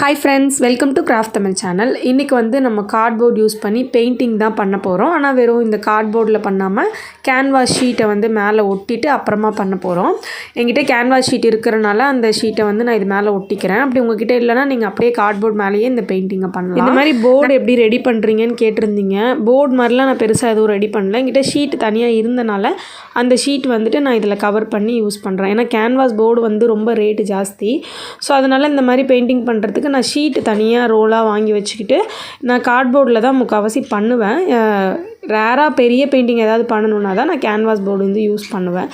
Hi friends welcome to craft Tamil channel இன்றைக்கி வந்து நம்ம கார்ட்போர்ட் யூஸ் பண்ணி பெயிண்டிங் தான் பண்ண போகிறோம் ஆனால் வெறும் இந்த கார்ட்போர்டில் பண்ணாமல் கேன்வாஸ் ஷீட்டை வந்து மேலே ஒட்டிட்டு அப்புறமா பண்ண போகிறோம் என்கிட்ட கேன்வாஸ் ஷீட் இருக்கிறனால அந்த ஷீட்டை வந்து நான் இது மேலே ஒட்டிக்கிறேன். அப்படி உங்ககிட்ட இல்லைனா நீங்கள் அப்படியே கார்ட்போர்ட் மேலேயே இந்த பெயிண்டிங்கை பண்ணலாம். இந்த மாதிரி போர்டு எப்படி ரெடி பண்ணுறீங்கன்னு கேட்டிருந்தீங்க. போர்டு மாதிரிலாம் நான் பெருசாக எதுவும் ரெடி பண்ணல. என்கிட்ட ஷீட் தனியாக இருந்தனால அந்த ஷீட் வந்துட்டு நான் இதில் கவர் பண்ணி யூஸ் பண்ணுறேன் ஏன்னா கேன்வாஸ் போர்டு வந்து ரொம்ப ரேட்டு ஜாஸ்தி. ஸோ அதனால் இந்த மாதிரி பெயிண்டிங் பண்ணுறதுக்கு நான் ஷீட்டு தனியாக ரோலாக வாங்கி வச்சுக்கிட்டு நான் கார்ட்போர்டில் தான் முக்கால்வாசி பண்ணுவேன். ரேராக பெரிய பெயிண்டிங் ஏதாவது பண்ணணுன்னா தான் நான் கேன்வாஸ் போர்டு வந்து யூஸ் பண்ணுவேன்.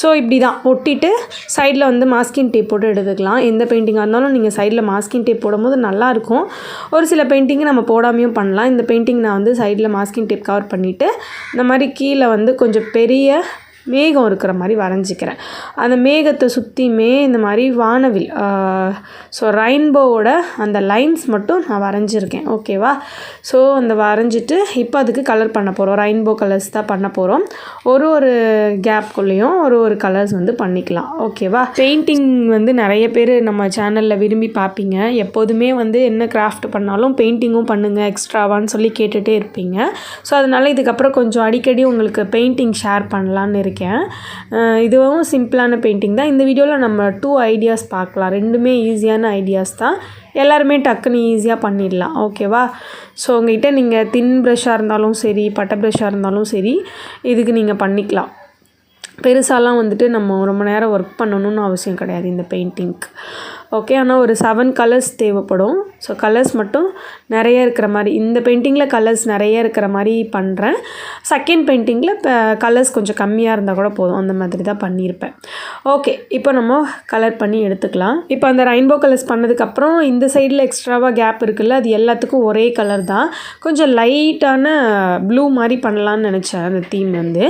ஸோ இப்படி தான் ஒட்டிட்டு சைடில் வந்து மாஸ்கின் டேப் போட்டு எடுத்துக்கலாம். எந்த பெயிண்டிங்காக இருந்தாலும் நீங்கள் சைடில் மாஸ்கின் டேப் போடும்போது நல்லாயிருக்கும் ஒரு சில பெயிண்டிங்கு நம்ம போடாமையும் பண்ணலாம். இந்த பெயிண்டிங் நான் வந்து சைடில் மாஸ்கின் டேப் கவர் பண்ணிவிட்டு இந்த மாதிரி கீழே வந்து கொஞ்சம் பெரிய மேகம் இருக்கிற மாதிரி வரைஞ்சிக்கிறேன். அந்த மேகத்தை சுற்றியுமே இந்த மாதிரி வானவில் ஸோ ரெயின்போவோட அந்த லைன்ஸ் மட்டும் நான் வரைஞ்சிருக்கேன். ஓகேவா ஸோ அந்த வரைஞ்சிட்டு இப்போ அதுக்கு கலர் பண்ண போகிறோம் ரெயின்போ கலர்ஸ் தான் பண்ண போகிறோம் ஒரு ஒரு கேப்குள்ளேயும் ஒரு ஒரு கலர்ஸ் வந்து பண்ணிக்கலாம். ஓகேவா பெயிண்டிங் வந்து நிறைய பேர் நம்ம சேனலில் விரும்பி பார்ப்பீங்க. எப்போதுமே வந்து என்ன கிராஃப்ட் பண்ணாலும் பெயிண்டிங்கும் பண்ணுங்கள் எக்ஸ்ட்ராவான்னு சொல்லி கேட்டுகிட்டே இருப்பீங்க. ஸோ அதனால் இதுக்கப்புறம் கொஞ்சம் அடிக்கடி உங்களுக்கு பெயிண்டிங் ஷேர் பண்ணலான்னு இருக்கேன். இதுவும் சிம்பிளான பெயிண்டிங் தான். இந்த வீடியோவில் நம்ம டூ ஐடியாஸ் பார்க்கலாம். ரெண்டுமே ஈஸியான ஐடியாஸ் தான். எல்லாருமே டக்குன்னு ஈஸியாக பண்ணிடலாம். ஓகேவா ஸோ உங்கள்கிட்ட நீங்கள் தின் ப்ரெஷ்ஷாக இருந்தாலும் சரி பட்டை ப்ரெஷ்ஷாக இருந்தாலும் சரி இதுக்கு நீங்கள் பண்ணிக்கலாம். பெருசாலாம் வந்துட்டு நம்ம ரொம்ப நேரம் ஒர்க் பண்ணணும்னு அவசியம் கிடையாது இந்த பெயிண்டிங்க்கு ஓகே ஆனால் ஒரு செவன் கலர்ஸ் தேவைப்படும். ஸோ கலர்ஸ் மட்டும் நிறைய இருக்கிற மாதிரி இந்த பெயிண்டிங்கில் கலர்ஸ் நிறைய இருக்கிற மாதிரி பண்ணுறேன் செகண்ட் பெயிண்டிங்கில் இப்போ கலர்ஸ் கொஞ்சம் கம்மியாக இருந்தால் கூட போதும். அந்த மாதிரி தான் பண்ணியிருப்பேன். ஓகே இப்போ நம்ம கலர் பண்ணி எடுத்துக்கலாம். இப்போ அந்த ரெயின்போ கலர்ஸ் பண்ணதுக்கப்புறம் இந்த சைடில் எக்ஸ்ட்ராவாக கேப் இருக்குல்ல அது எல்லாத்துக்கும் ஒரே கலர் தான். கொஞ்சம் லைட்டான ப்ளூ மாதிரி பண்ணலான்னு நினச்சேன் அந்த தீம் வந்து.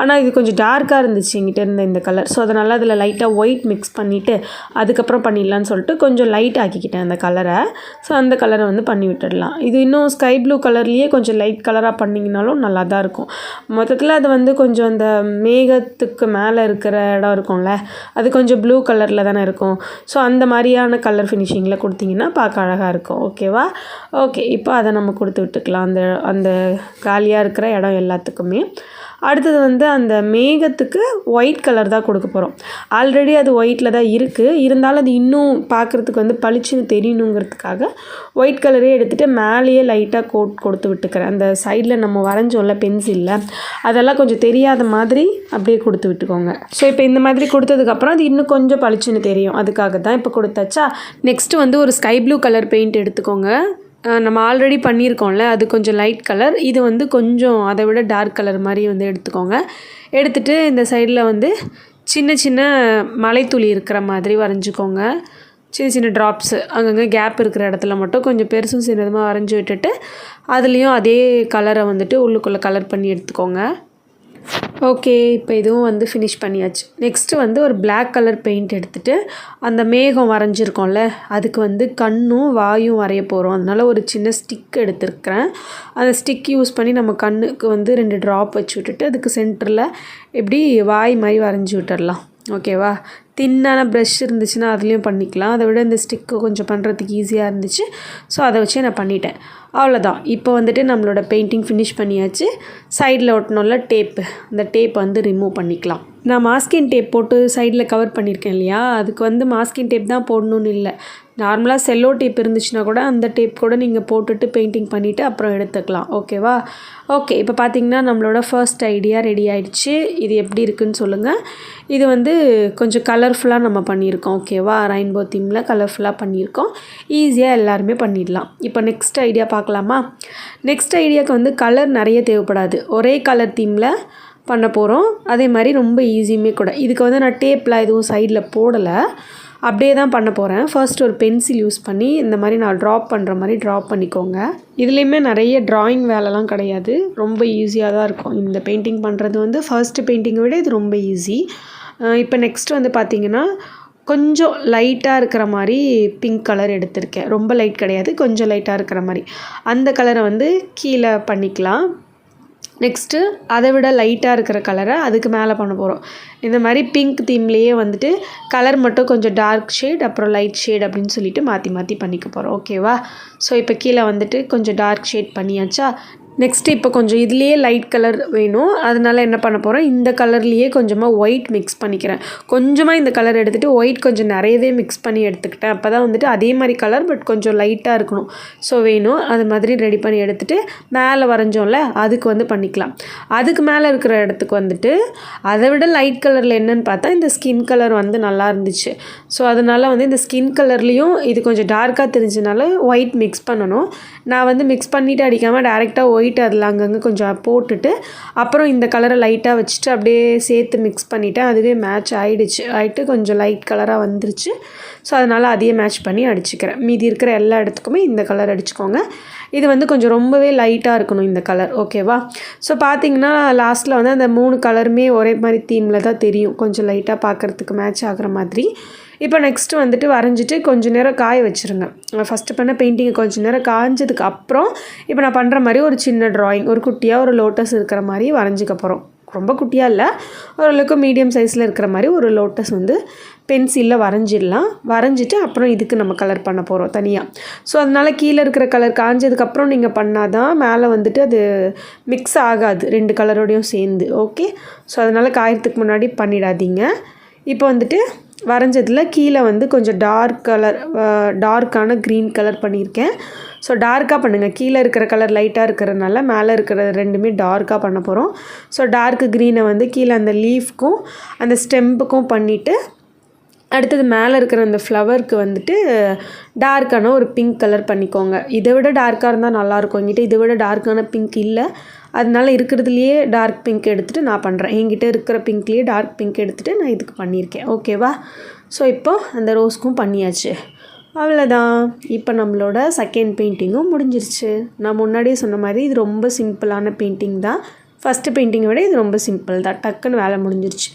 ஆனால் இது கொஞ்சம் டார்க்காக இருந்துச்சு எங்கிட்ட இருந்த இந்த கலர் ஸோ அதனால் அதில் லைட்டாக ஒயிட் மிக்ஸ் பண்ணிவிட்டு அதுக்கப்புறம் பண்ணிடலாம் பண்ணிடலான்னு சொல்லிட்டு கொஞ்சம் லைட் ஆக்கிக்கிட்டேன் அந்த கலரை ஸோ அந்த கலரை வந்து பண்ணி விட்டுடலாம். இது இன்னும் ஸ்கை ப்ளூ கலர்லேயே கொஞ்சம் லைட் கலராக பண்ணிங்கனாலும் நல்லா தான் இருக்கும். மொத்தத்தில் அது வந்து கொஞ்சம் அந்த மேகத்துக்கு மேலே இருக்கிற இடம் இருக்கும்ல அது கொஞ்சம் ப்ளூ கலரில் தானே இருக்கும். ஸோ அந்த மாதிரியான கலர் ஃபினிஷிங்கில் கொடுத்தீங்கன்னா பார்க்க அழகாக இருக்கும். ஓகேவா ஓகே இப்போ அதை நம்ம கொடுத்து விட்டுக்கலாம். அந்த அந்த காலியாக இருக்கிற இடம் எல்லாத்துக்குமே. அடுத்தது வந்து அந்த மேகத்துக்கு ஒயிட் கலர் தான் கொடுக்க போகிறோம் ஆல்ரெடி அது ஒயிட்டில் தான் இருக்குது இருந்தாலும் அது இன்னும் பார்க்குறதுக்கு வந்து பளிச்சுன்னு தெரியணுங்கிறதுக்காக ஒயிட் கலரே எடுத்துகிட்டு மேலேயே லைட்டாக கோட் கொடுத்து விட்டுக்கிறேன். அந்த சைடில் நம்ம வரைஞ்சோம்ல பென்சிலில் அதெல்லாம் கொஞ்சம் தெரியாத மாதிரி அப்படியே கொடுத்து விட்டுக்கோங்க. ஸோ இப்போ இந்த மாதிரி கொடுத்ததுக்கப்புறம் அது இன்னும் கொஞ்சம் பளிச்சுன்னு தெரியும். அதுக்காக தான் இப்போ கொடுத்தாச்சா? நெக்ஸ்ட்டு வந்து ஒரு ஸ்கை ப்ளூ கலர் பெயிண்ட் எடுத்துக்கோங்க. நம்ம ஆல்ரெடி பண்ணியிருக்கோம்ல அது கொஞ்சம் லைட் கலர் இது வந்து கொஞ்சம் அதை விட டார்க் கலர் மாதிரி வந்து எடுத்துக்கோங்க. எடுத்துகிட்டு இந்த சைடில் வந்து சின்ன சின்ன மலைத்துளி இருக்கிற மாதிரி வரைஞ்சிக்கோங்க. சின்ன சின்ன ட்ராப்ஸு அங்கங்கே கேப் இருக்கிற இடத்துல மட்டும் கொஞ்சம் பெருசும் சின்னதுமாக வரைஞ்சி விட்டுட்டு அதுலேயும் அதே கலரை வந்துட்டு உள்ளுக்குள்ளே கலர் பண்ணி எடுத்துக்கோங்க. ஓகே இப்போ இதுவும் வந்து ஃபினிஷ் பண்ணியாச்சு. நெக்ஸ்ட்டு வந்து ஒரு பிளாக் கலர் பெயிண்ட் எடுத்துகிட்டு அந்த மேகம் வரைஞ்சிருக்கோம்ல அதுக்கு வந்து கண்ணும் வாயும் வரைய போகிறோம் அதனால் ஒரு சின்ன ஸ்டிக் எடுத்துருக்கிறேன். அந்த ஸ்டிக் யூஸ் பண்ணி நம்ம கண்ணுக்கு வந்து ரெண்டு ட்ராப் வச்சு விட்டுட்டு அதுக்கு சென்டரில் எப்படி வாய் மாதிரி வரைஞ்சி விட்டுடலாம் ஓகேவா தின்னான ப்ரஷ் இருந்துச்சுன்னா அதுலேயும் பண்ணிக்கலாம். அதை விட இந்த ஸ்டிக்கு கொஞ்சம் பண்ணுறதுக்கு ஈஸியாக இருந்துச்சு. ஸோ அதை வச்சே நான் பண்ணிட்டேன். அவ்வளோதான் இப்போ வந்துட்டு நம்மளோட பெயிண்டிங் ஃபினிஷ் பண்ணியாச்சு. சைடில் ஒட்டணும்ல டேப்பு அந்த டேப் வந்து ரிமூவ் பண்ணிக்கலாம். நான் மாஸ்கின் டேப் போட்டு சைடில் கவர் பண்ணியிருக்கேன் இல்லையா? அதுக்கு வந்து மாஸ்கின் டேப் தான் போடணும்னு இல்லை. நார்மலாக செல்லோ டேப் இருந்துச்சுன்னா கூட அந்த டேப் கூட நீங்கள் போட்டுட்டு பெயிண்டிங் பண்ணிவிட்டு அப்புறம் எடுத்துக்கலாம். ஓகேவா ஓகே இப்போ பார்த்தீங்கன்னா நம்மளோட ஃபர்ஸ்ட் ஐடியா ரெடி ஆகிடுச்சு இது எப்படி இருக்குன்னு சொல்லுங்கள் இது வந்து கொஞ்சம் கலர்ஃபுல்லாக நம்ம பண்ணியிருக்கோம். ஓகேவா ரெயின்போ தீமில் கலர்ஃபுல்லாக பண்ணியிருக்கோம். ஈஸியாக எல்லாருமே பண்ணிடலாம். இப்போ நெக்ஸ்ட் ஐடியா பார்க்கலாமா? நெக்ஸ்ட் ஐடியாவுக்கு வந்து கலர் நிறைய தேவைப்படாது. ஒரே கலர் தீமில் பண்ண போகிறோம் அதே மாதிரி ரொம்ப ஈஸியுமே கூட. இதுக்கு வந்து நான் டேப்லாம் எதுவும் சைடில் போடலை. அப்படியே தான் பண்ண போகிறேன் ஃபர்ஸ்ட் ஒரு பென்சில் யூஸ் பண்ணி இந்த மாதிரி நான் ட்ராப் பண்ணுற மாதிரி ட்ராப் பண்ணிக்கோங்க. இதுலேயுமே நிறைய ட்ராயிங் வேலைலாம் கிடையாது. ரொம்ப ஈஸியாக தான் இருக்கும். இந்த பெயிண்டிங் பண்ணுறது வந்து ஃபர்ஸ்ட்டு பெயிண்டிங்கை விட இது ரொம்ப ஈஸி இப்போ நெக்ஸ்ட் வந்து பார்த்திங்கன்னா கொஞ்சம் லைட்டாக இருக்கிற மாதிரி பிங்க் கலர் எடுத்திருக்கேன். ரொம்ப லைட் கிடையாது. கொஞ்சம் லைட்டாக இருக்கிற மாதிரி. அந்த கலரை வந்து கீழே பண்ணிக்கலாம். நெக்ஸ்ட்டு அதை விட லைட்டாக இருக்கிற கலரை அதுக்கு மேலே பண்ண போகிறோம் இந்த மாதிரி பிங்க் தீம்லேயே வந்துட்டு கலர் மட்டும் கொஞ்சம் டார்க் ஷேட் அப்புறம் லைட் ஷேட் அப்படின்னு சொல்லிட்டு மாற்றி மாற்றி பண்ணிக்க போகிறோம் ஓகேவா ஸோ இப்போ கீழே வந்துட்டு கொஞ்சம் டார்க் ஷேட் பண்ணியாச்சா? நெக்ஸ்ட்டு இப்போ கொஞ்சம் இதுலேயே லைட் கலர் வேணும். அதனால் என்ன பண்ண போகிறோம் இந்த கலர்லேயே கொஞ்சமாக ஒயிட் மிக்ஸ் பண்ணிக்கிறேன். கொஞ்சமாக இந்த கலர் எடுத்துகிட்டு ஒயிட் கொஞ்சம் நிறையவே மிக்ஸ் பண்ணி எடுத்துக்கிட்டேன். அப்போ தான் வந்துட்டு அதே மாதிரி கலர் பட் கொஞ்சம் லைட்டாக இருக்கணும். ஸோ வேணும். அது மாதிரி ரெடி பண்ணி எடுத்துகிட்டு மேலே வரைஞ்சோம்ல அதுக்கு வந்து பண்ணிக்கலாம். அதுக்கு மேலே இருக்கிற இடத்துக்கு வந்துட்டு அதை விட லைட் கலரில் என்னென்னு பார்த்தா இந்த ஸ்கின் கலர் வந்து நல்லா இருந்துச்சு. ஸோ அதனால் வந்து இந்த ஸ்கின் கலர்லேயும் இது கொஞ்சம் டார்க்காக தெரிஞ்சனால ஒயிட் மிக்ஸ் பண்ணணும். நான் வந்து மிக்ஸ் பண்ணிவிட்டு அடிக்காமல் டேரெக்டாக ஒயிட் அதில் அங்கங்கே கொஞ்சம் போட்டுட்டு அப்புறம் இந்த கலரை லைட்டாக வச்சுட்டு அப்படியே சேர்த்து மிக்ஸ் பண்ணிவிட்டேன் அதுவே மேட்ச் ஆகிடுச்சு ஆகிட்டு கொஞ்சம் லைட் கலராக வந்துருச்சு. ஸோ அதனால் அதையே மேட்ச் பண்ணி அடிச்சுக்கிறேன். மீதி இருக்கிற எல்லா இடத்துக்குமே இந்த கலர் அடிச்சுக்கோங்க. இது வந்து கொஞ்சம் ரொம்பவே லைட்டாக இருக்கணும் இந்த கலர் ஓகேவா ஸோ பார்த்தீங்கன்னா லாஸ்ட்டில் வந்து அந்த மூணு கலருமே ஒரே மாதிரி தீமில் தான் தெரியும். கொஞ்சம் லைட்டாக பார்க்குறதுக்கு மேட்ச் ஆகிற மாதிரி. இப்போ நெக்ஸ்ட்டு வந்துட்டு வரைஞ்சிட்டு கொஞ்சம் நேரம் காய வச்சுருங்க. ஃபஸ்ட்டு பண்ண பெயிண்டிங்கை கொஞ்சம் நேரம் காய்ஞ்சதுக்கு அப்புறம் இப்போ நான் பண்ணுற மாதிரி ஒரு சின்ன ட்ராயிங் ஒரு குட்டியாக ஒரு லோட்டஸ் இருக்கிற மாதிரி வரைஞ்சிக்க போகிறோம் ரொம்ப குட்டியாக இல்லை ஓரளவுக்கு மீடியம் சைஸில் இருக்கிற மாதிரி ஒரு லோட்டஸ் வந்து பென்சிலில் வரைஞ்சிடலாம். வரைஞ்சிட்டு அப்புறம் இதுக்கு நம்ம கலர் பண்ண போகிறோம் தனியாக ஸோ அதனால் கீழே இருக்கிற கலர் காஞ்சதுக்கப்புறம் நீங்கள் பண்ணால் தான் மேலே வந்துட்டு அது மிக்ஸ் ஆகாது. ரெண்டு கலரோடையும் சேர்ந்து ஓகே ஸோ அதனால் காயறதுக்கு முன்னாடி பண்ணிடாதீங்க. இப்போ வந்துட்டு வரைஞ்சதில் கீழே வந்து கொஞ்சம் டார்க் கலர் டார்க்கான க்ரீன் கலர் பண்ணியிருக்கேன். ஸோ டார்க்காக பண்ணுங்கள் கீழே இருக்கிற கலர் லைட்டாக இருக்கிறதுனால மேலே இருக்கிற ரெண்டுமே டார்க்காக பண்ண போகிறோம் ஸோ டார்க் க்ரீனை வந்து கீழே அந்த லீஃப்க்கும் அந்த ஸ்டெம்புக்கும் பண்ணிவிட்டு அடுத்தது மேலே இருக்கிற அந்த ஃப்ளவருக்கு வந்துட்டு டார்க்கான ஒரு பிங்க் கலர் பண்ணிக்கோங்க. இதை விட டார்க்காக இருந்தால் நல்லாயிருக்கும் என்கிட்ட இதை விட டார்க்கான பிங்க் இல்லை. அதனால இருக்கிறதுலையே டார்க் பிங்க் எடுத்துகிட்டு நான் பண்ணுறேன் என்கிட்ட இருக்கிற பிங்க்லேயே டார்க் பிங்க் எடுத்துகிட்டு நான் இதுக்கு பண்ணியிருக்கேன். ஓகேவா ஸோ இப்போ அந்த ரோஸ்க்கும் பண்ணியாச்சு. அவ்வளோதான் இப்போ நம்மளோட செகண்ட் பெயிண்டிங்கும் முடிஞ்சிருச்சு. நான் முன்னாடியே சொன்ன மாதிரி இது ரொம்ப சிம்பிளான பெயிண்டிங் தான். ஃபஸ்ட்டு பெயிண்டிங்கை விட இது ரொம்ப சிம்பிள் தான். டக்குன்னு வேலை முடிஞ்சிருச்சு.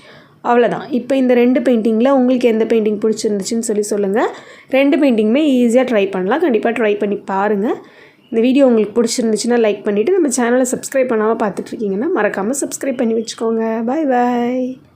அவ்வளோதான் இப்போ இந்த ரெண்டு பெயிண்டிங்கில் உங்களுக்கு எந்த பெயிண்டிங் பிடிச்சிருந்துச்சின்னு சொல்லி சொல்லுங்கள் ரெண்டு பெயிண்டிங்குமே ஈஸியாக ட்ரை பண்ணலாம். கண்டிப்பாக ட்ரை பண்ணி பாருங்கள் இந்த வீடியோ உங்களுக்கு பிடிச்சிருந்துச்சுன்னா லைக் பண்ணிவிட்டு நம்ம சேனலை சப்ஸ்கிரைப் பண்ணாமல் பார்த்துட்ருக்கீங்கன்னா மறக்காமல் சப்ஸ்கிரைப் பண்ணி வச்சுக்கோங்க. பாய் பாய்